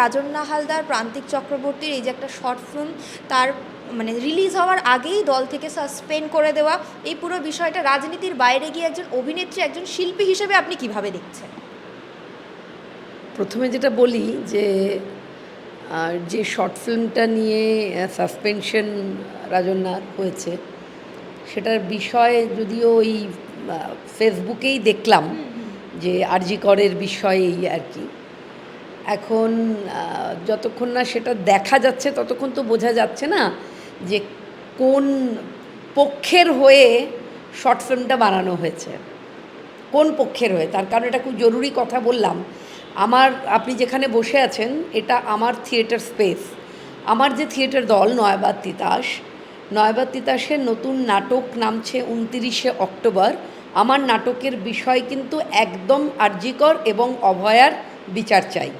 রাজন্না হালদার প্রান্তিক চক্রবর্তীর এই যে একটা শর্ট ফিল্ম তার মানে রিলিজ হওয়ার আগেই দল থেকে সাসপেন্ড করে দেওয়া। এই পুরো বিষয়টা রাজনীতির বাইরে গিয়ে একজন অভিনেত্রী একজন শিল্পী হিসেবে আপনি কীভাবে দেখছেন? প্রথমে যেটা বলি যে আর যে শর্ট ফিল্মটা নিয়ে সাসপেনশন রাজন্যার হয়েছে সেটার বিষয় যদিও ওই ফেসবুকেই দেখলাম যে আরজি করের বিষয়েই আর কি। এখন যতক্ষণ না সেটা দেখা যাচ্ছে ততক্ষণ তো বোঝা যাচ্ছে না যে কোন পক্ষের হয়ে শর্ট ফিল্মটা বানানো হয়েছে। কোন পক্ষের হয়ে? তার কারণ এটা খুব জরুরি কথা বললাম। আমার, আপনি যেখানে বসে আছেন, এটা আমার থিয়েটার স্পেস। আমার যে থিয়েটার দল নয়বাদ তিতাস নয়বাদ তিতাসের নতুন নাটক নামছে উনতিরিশে অক্টোবর। আমার নাটকের বিষয় কিন্তু একদম আর্যিকর এবং অভয়ার বিচার চাই।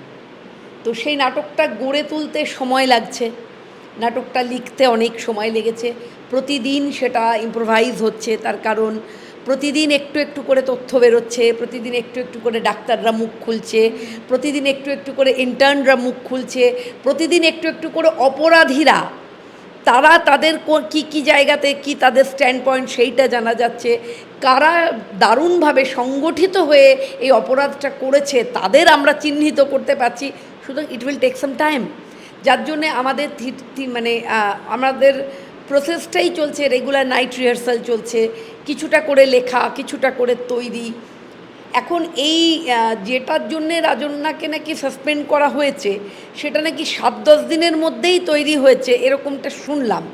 তো সেই নাটকটা গড়ে তুলতে সময় লাগছে। নাটকটা লিখতে অনেক সময় লেগেছে। প্রতিদিন সেটা ইম্প্রোভাইজ হচ্ছে, তার কারণ প্রতিদিন একটু একটু করে তথ্য বেরোচ্ছে, প্রতিদিন একটু একটু করে ডাক্তাররা মুখ খুলছে, প্রতিদিন একটু একটু করে ইন্টার্নরা মুখ খুলছে, প্রতিদিন একটু একটু করে অপরাধীরা, তারা তাদের কো- কি জায়গাতে কি তাদের স্ট্যান্ড পয়েন্ট সেইটা জানা যাচ্ছে। কারা দারুণভাবে সংগঠিত হয়ে এই অপরাধটা করেছে, তাদের আমরা চিহ্নিত করতে পারছি। সুতরাং it will take some time যার জন্যে আমাদের মানে আমাদের প্রসেসটাই চলছে রেগুলার নাইট রিহার্সাল চলছে, কিছুটা করে লেখা, কিছুটা করে তৈরি। এখন এই যেটার জন্যে রাজন্যাকে নাকি সাসপেন্ড করা হয়েছে, সেটা নাকি সাত দশ দিনের মধ্যেই তৈরি হয়েছে, এরকমটা শুনলাম।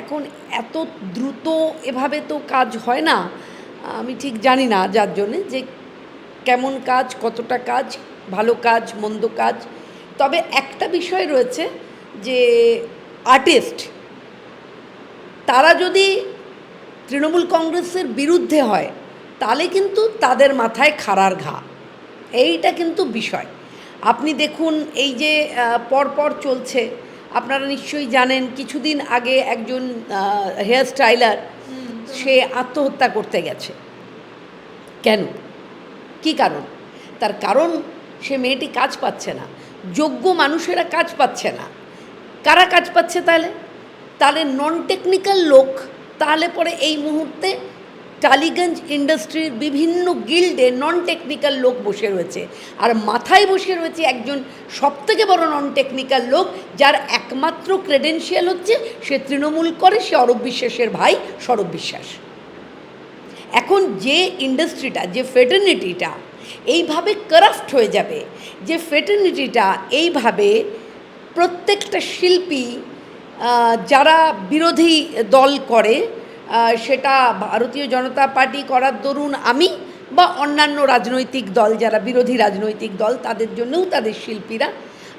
এখন এত দ্রুত এভাবে তো কাজ হয় না, আমি ঠিক জানি না যার জন্যে যে কেমন কাজ, কতটা কাজ, ভালো কাজ, মন্দ কাজ তবে একটা বিষয় রয়েছে যে আর্টিস্ট, তারা যদি তৃণমূল কংগ্রেসের বিরুদ্ধে হয়, তাহলে কিন্তু তাদের মাথায় খাড়ার ঘা। এইটা কিন্তু বিষয়। আপনি দেখুন, এই যে পরপর চলছে, আপনারা নিশ্চয়ই জানেন, কিছুদিন আগে একজন হেয়ার স্টাইলার, সে আত্মহত্যা করতে গেছে। কেন? কি কারণ? তার কারণ, সে মেয়েটি কাজ পাচ্ছে না। যোগ্য মানুষেরা কাজ পাচ্ছে না। কারা কাজ পাচ্ছে তাহলে? তাহলে নন টেকনিক্যাল লোক, তাহলে পরে এই মুহূর্তে টালিগঞ্জ ইন্ডাস্ট্রির বিভিন্ন গিল্ডে নন টেকনিক্যাল লোক বসে রয়েছে। আর মাথায় বসে রয়েছে একজন সবথেকে বড় নন টেকনিক্যাল লোক, যার একমাত্র ক্রেডেন্সিয়াল হচ্ছে সে তৃণমূল করে, সে অরব বিশ্বাসের ভাই সৌরভ বিশ্বাস। এখন যে ইন্ডাস্ট্রিটা যে ফেটার্নিটিটা এইভাবে কারাফট হয়ে যাবে যে ফেটার্নিটিটা এইভাবে প্রত্যেকটা শিল্পী যারা বিরোধী দল করে সেটা ভারতীয় জনতা পার্টি করার দরুন আমি বা অন্যান্য রাজনৈতিক দল, যারা বিরোধী রাজনৈতিক দল, তাদের জন্যও তাদের শিল্পীরা।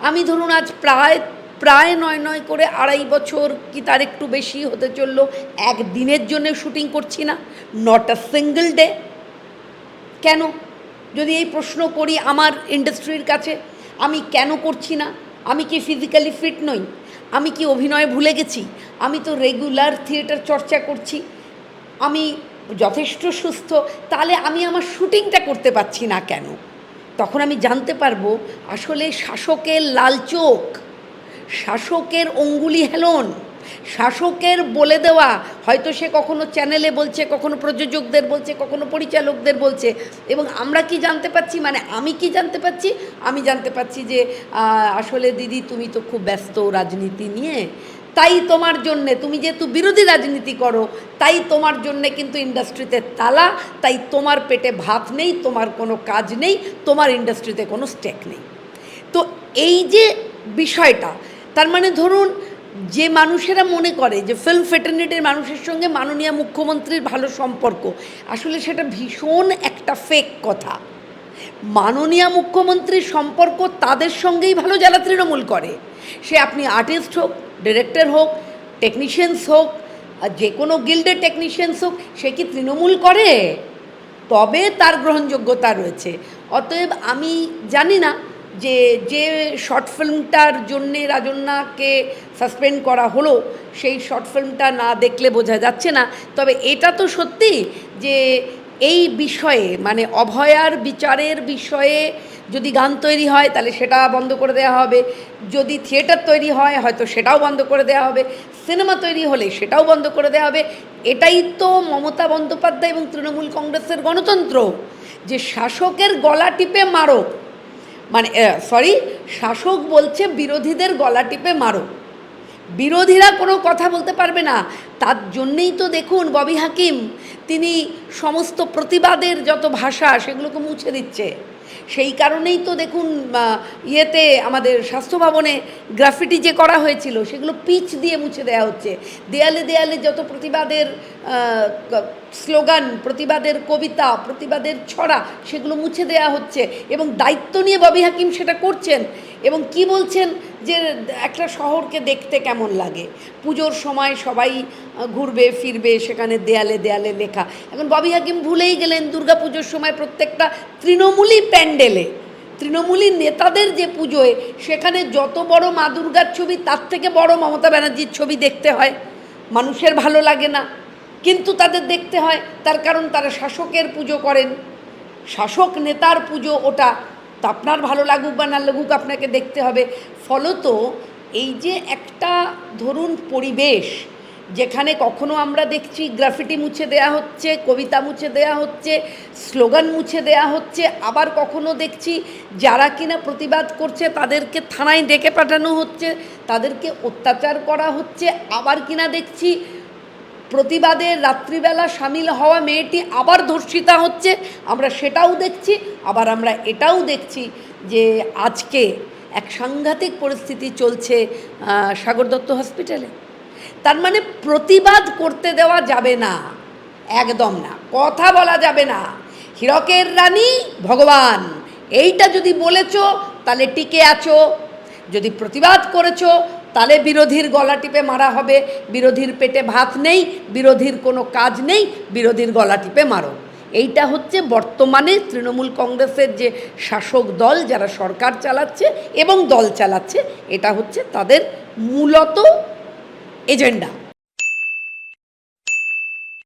আমি ধরুন আজ প্রায় প্রায় নয় নয় করে আড়াই বছর কি তার একটু বেশি হতে চলল, একদিনের জন্য শুটিং করছি না নট আ সিঙ্গল ডে কেন? যদি এই প্রশ্ন করি আমার ইন্ডাস্ট্রির কাছে, আমি কেন করছি না? আমি কি ফিজিক্যালি ফিট নই? আমি কি অভিনয় ভুলে গেছি? আমি তো রেগুলার থিয়েটার চর্চা করছি। আমি যথেষ্ট সুস্থ, তাহলে আমি আমার শুটিংটা করতে পারছি না কেন? তখন আমি জানতে পারব, আসলে শাসকের লাল চোখ, শাসকের অঙ্গুলি হেলন। শাসকের বলে দেওয়া, হয়তো সে কখনো চ্যানেলে বলছে, কখনো প্রযোজকদের বলছে, কখনো পরিচালকদের বলছে। এবং আমরা কি জানতে পাচ্ছি? মানে আমি কি জানতে পাচ্ছি? আমি জানতে পাচ্ছি যে আসলে দিদি তুমি তো খুব ব্যস্ত রাজনীতি নিয়ে। তাই তোমার জন্যে, তুমি যেহেতু বিরোধী রাজনীতি করো, তাই তোমার জন্যে কিন্তু ইন্ডাস্ট্রিতে তালা, তাই তোমার পেটে ভাত নেই, তোমার কোনো কাজ নেই, তোমার ইন্ডাস্ট্রিতে কোনো স্টেক নেই। তো এই যে বিষয়টা, তার মানে ধরুন যে মানুষেরা মনে করে যে ফিল্ম ফেটার্নিটির মানুষের সঙ্গে মাননীয় মুখ্যমন্ত্রীর ভালো সম্পর্ক, আসলে সেটা ভীষণ একটা ফেক কথা। মাননীয় মুখ্যমন্ত্রীর সম্পর্ক তাদের সঙ্গেই ভালো যারা তৃণমূল করে। সে আপনি আর্টিস্ট হোক ডিরেক্টর হোক টেকনিশিয়ানস হোক যে কোনো গিল্ডের টেকনিশিয়ানস হোক, সে কি তৃণমূল করে? তবে তার গ্রহণযোগ্যতা রয়েছে। অতএব আমি জানি না যে যে শর্ট ফিল্মটার জন্যে রাজন্যাকে সাসপেন্ড করা হলো, সেই শর্ট ফিল্মটা না দেখলে বোঝা যাচ্ছে না। তবে এটা তো সত্যি যে, এই বিষয়ে মানে অভয়ার বিচারের বিষয়ে যদি গান তৈরি হয়, তাহলে সেটা বন্ধ করে দেওয়া হবে। যদি থিয়েটার তৈরি হয়, হয়তো সেটাও বন্ধ করে দেওয়া হবে। সিনেমা তৈরি হলে সেটাও বন্ধ করে দেওয়া হবে। এটাই তো মমতা বন্দ্যোপাধ্যায় এবং তৃণমূল কংগ্রেসের গণতন্ত্র, যে শাসকের গলা টিপে মারো। মানে সরি শাসক বলছে বিরোধীদের গলা টিপে মারো। বিরোধীরা কোনো কথা বলতে পারবে না। তার জন্যেই তো দেখুন ববি হাকিম, তিনি সমস্ত প্রতিবাদের যত ভাষা, সেগুলোকে মুছে দিচ্ছে। সেই কারণেই তো দেখুন ইয়েতে আমাদের স্বাস্থ্য ভবনে গ্রাফিটি যে করা হয়েছিল, সেগুলো পিচ দিয়ে মুছে দেওয়া হচ্ছে। দেয়ালে দেয়ালে যত প্রতিবাদের স্লোগান, প্রতিবাদের কবিতা, প্রতিবাদের ছড়া, সেগুলো মুছে দেয়া হচ্ছে। এবং দায়িত্ব নিয়ে ববি হাকিম সেটা করছেন। এবং কি বলছেন? যে একটা শহরকে দেখতে কেমন লাগে? পুজোর সময় সবাই ঘুরবে, ফিরবে, সেখানে দেয়ালে দেয়ালে লেখা। এখন ববি হাকিম ভুলেই গেলেন দুর্গা পুজোর সময় প্রত্যেকটা তৃণমূলী প্যান্ডেলে। তৃণমূলী নেতাদের যে পুজোয়, সেখানে যত বড় মা দুর্গার ছবি, তার থেকে বড় মমতা ব্যানার্জির ছবি দেখতে হয়। মানুষের ভালো লাগে না। কিন্তু তাদের দেখতে হয়, তার কারণ তারা শাসকের পুজো করেন। শাসক নেতার পুজো ওটা তা আপনার ভালো লাগুক বা না লাগুক আপনাকে দেখতে হবে। ফলত এই যে একটা ধরুন পরিবেশ, যেখানে কখনো আমরা দেখছি গ্রাফিটি মুছে দেয়া হচ্ছে, কবিতা মুছে দেয়া হচ্ছে, স্লোগান মুছে দেয়া হচ্ছে, আবার কখনো দেখছি যারা কিনা প্রতিবাদ করছে তাদেরকে থানায় ডেকে পাঠানো হচ্ছে, তাদেরকে অত্যাচার করা হচ্ছে, আবার কিনা দেখছি প্রতিবাদে রাত্রিবেলা সামিল হওয়া মেয়েটি আবার ধর্ষিতা হচ্ছে। আমরা সেটাও দেখছি, আবার আমরা এটাও দেখছি যে আজকে এক সাংঘাতিক পরিস্থিতি চলছে সাগর দত্ত হসপিটালে। তার মানে প্রতিবাদ করতে দেওয়া যাবে না, একদম না, কথা বলা যাবে না। হীরকের রানী, ভগবান, এইটা যদি বলেছ, তাহলে টিকে আছো। যদি প্রতিবাদ করেছ তাহলে বিরোধীর গলা টিপে মারা হবে। বিরোধীর পেটে ভাত নেই, বিরোধীর কোনো কাজ নেই, বিরোধীর গলা টিপে মারো। এইটা হচ্ছে বর্তমানে তৃণমূল কংগ্রেসের যে শাসক দল যারা সরকার চালাচ্ছে এবং দল চালাচ্ছে, এটা হচ্ছে তাদের মূলত এজেন্ডা।